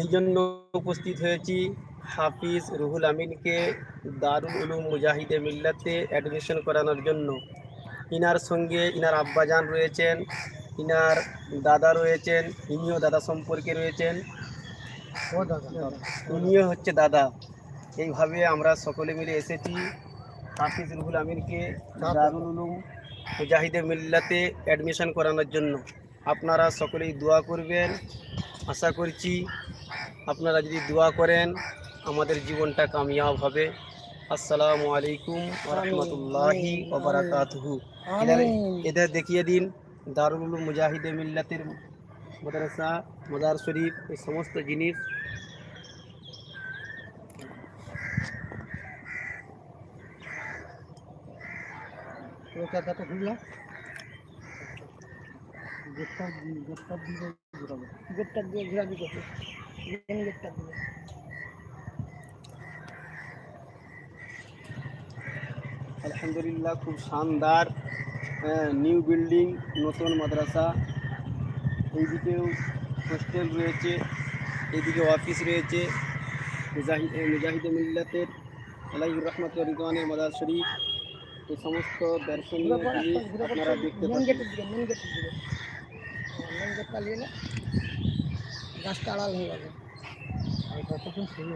এই জন্য উপস্থিত হয়েছি হাফিজ রুহুল আমিনকে দারুল উলুম মুজাহিদে মিল্লাতে অ্যাডমিশন করানোর জন্য। ইনার সঙ্গে ইনার আব্বাজান রয়েছেন, ইনার দাদা রয়েছেন, ইনিও দাদা সম্পর্কে রয়েছেন। উনিও হচ্ছে দাদা। এইভাবে আমরা সকলে মিলে এসেছি। হাফিজ রুহুল আমিনকে দারুল উলুম মুজাহিদে মিল্লাতে অ্যাডমিশন করানোর জন্য। আপনারা সকলেই দোয়া করবেন। আশা করছি আপনারা যদি দোয়া করেন আমাদের জীবনটা কামিয়াব হবে। আসসালামু আলাইকুম রহমতুল্লাহি ওবরাকাতুহু। এদের দেখিয়ে দিন দারুল মুজাহিদে মিল্লাতের মাদ্রাসা মদার শরীফ এই সমস্ত জিনিস। গেটটা দিয়ে ঘুরাবো। গেটটা দিয়ে ঘুরাবি। কত মেন গেটটা দিয়ে আলহামদুলিল্লাহ খুব শানদার নিউ বিল্ডিং নতুন মাদ্রাসা এইদিকেও হোস্টেল রয়েছে এইদিকে অফিস রয়েছে মুজাহিদ মুজাহিদে মিল্লাতের আলাইহুর রহমত রিদওয়ানের মাদার শরীফ এই সমস্ত দর্শনীয় জিনিস আপনারা দেখতে মেন পাচ্ছেন গাছটা আড়াল হয়ে যাবে আর কতক্ষণ শুরু